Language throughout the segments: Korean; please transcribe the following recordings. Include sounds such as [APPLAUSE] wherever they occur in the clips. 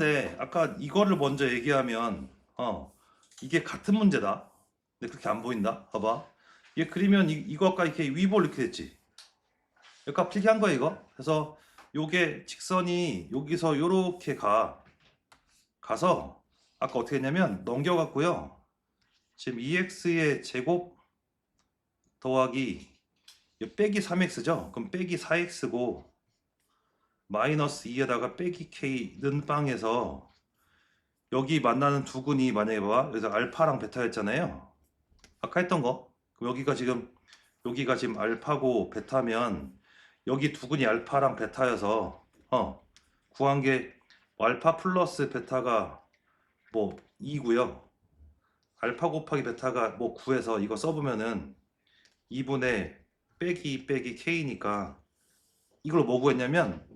근데 아까 이거를 먼저 얘기하면 어 이게 같은 문제다. 근데 그렇게 안 보인다. 봐봐. 이게 그리면 이, 이거 아까 이렇게 위볼 이렇게 됐지. 이거 필기 한 거야 이거. 그래서 요게 직선이 여기서 요렇게 가 가서 아까 어떻게 했냐면 넘겨갔고요. 지금 2x의 제곱 더하기 이 빼기 3x죠. 그럼 빼기 4x고 마이너스 2에다가 빼기 k는 빵에서 여기 만나는 두 군이 만약에 봐 그래서 알파랑 베타였잖아요. 아까 했던 거. 그럼 여기가 지금 여기가 지금 알파고 베타면 여기 두 군이 알파랑 베타여서 어 구한 게 알파 플러스 베타가 뭐 2고요. 알파 곱하기 베타가 뭐 9에서 이거 써보면은 2분의 빼기 빼기 k니까 이걸 뭐 구했냐면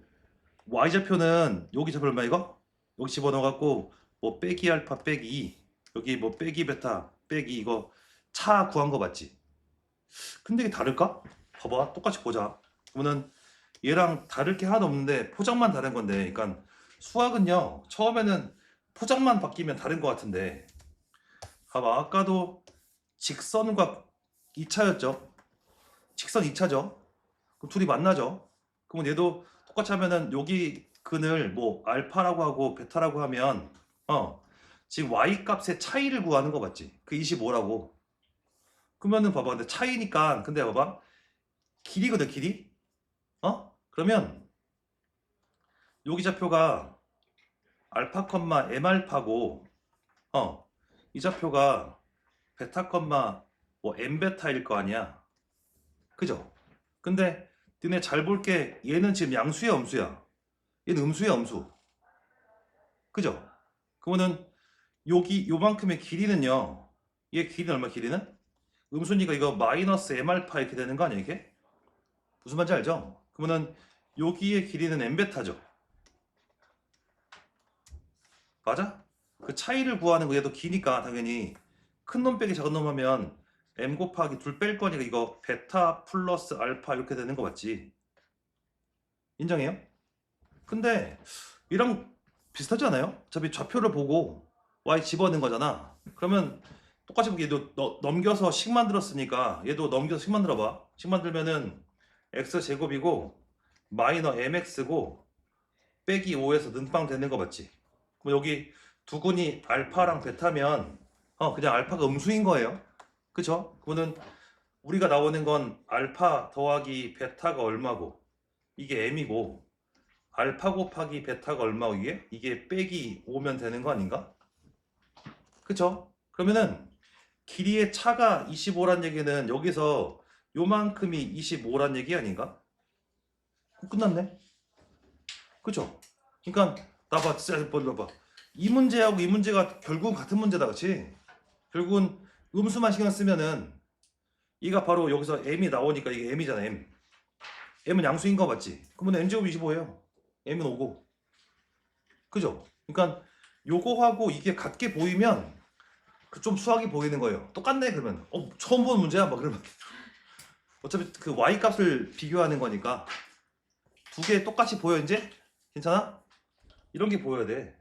y좌표는 여기 좌표 얼마 이거? 여기 집어넣어갖고 뭐 빼기 알파 빼기 2 여기 뭐 빼기 베타 빼기 이거 차 구한 거 맞지? 근데 이게 다를까? 봐봐 똑같이 보자 그러면은 얘랑 다를 게 하나도 없는데 포장만 다른 건데 그러니까 수학은요 처음에는 포장만 바뀌면 다른 것 같은데 봐봐 아까도 직선과 2차였죠 직선 2차죠 그럼 둘이 만나죠 그러면 얘도 똑같이 하면은 여기 근을 뭐 알파라고 하고 베타라고 하면 어 지금 y 값의 차이를 구하는 거 맞지? 그 25라고 그러면은 봐봐 근데 차이니까 근데 봐봐 길이거든 길이 어? 그러면 여기 좌표가 알파 컴마 m 알파고 어 이 좌표가 베타 컴마 뭐 m 베타일 거 아니야 그죠? 근데 너네 잘 볼게 얘는 지금 양수야 음수야 얘는 음수야 음수 그죠? 그러면은 여기 요만큼의 길이는요 얘 길이는 얼마 길이는? 음수니까 이거 마이너스 m 알파 이렇게 되는 거 아니야 이게? 무슨 말인지 알죠? 그러면은 여기의 길이는 m 베타죠 맞아? 그 차이를 구하는 거 얘도 기니까 당연히 큰 놈 빼기 작은 놈 하면 m 곱하기 둘 뺄 거니까 이거 베타 플러스 알파 이렇게 되는 거 맞지? 인정해요? 근데 이랑 비슷하지 않아요? 어차피 좌표를 보고 y 집어넣은 거잖아. 그러면 똑같이 보기 얘도 너- 넘겨서 식 만들었으니까 얘도 넘겨서 식 만들어 봐. 식 만들면은 x 제곱이고 마이너 mx고 빼기 5에서 는빵 되는 거 맞지? 그럼 여기 두 군이 알파랑 베타면 어 그냥 알파가 음수인 거예요. 그쵸? 그러면은 우리가 나오는 건 알파 더하기 베타가 얼마고 이게 m이고 알파 곱하기 베타가 얼마고 이게? 이게 빼기 5면 되는 거 아닌가? 그쵸? 그러면은 길이의 차가 25란 얘기는 여기서 요만큼이 25란 얘기 아닌가? 끝났네. 그쵸? 그러니까 나봐 진짜 봐봐 이 문제하고 이 문제가 결국은 같은 문제다 그치? 결국은 음수만 신경 쓰면은 이가 바로 여기서 m이 나오니까 이게 m이잖아 m m은 양수인 거 맞지? 그러면 m제곱 25예요 m은 5고 그죠? 그러니까 요거하고 이게 같게 보이면 그 좀 수학이 보이는 거예요 똑같네 그러면 어 처음 보는 문제야 막 그러면 [LAUGHS] 어차피 그 y 값을 비교하는 거니까 두 개 똑같이 보여 이제? 괜찮아? 이런 게 보여야 돼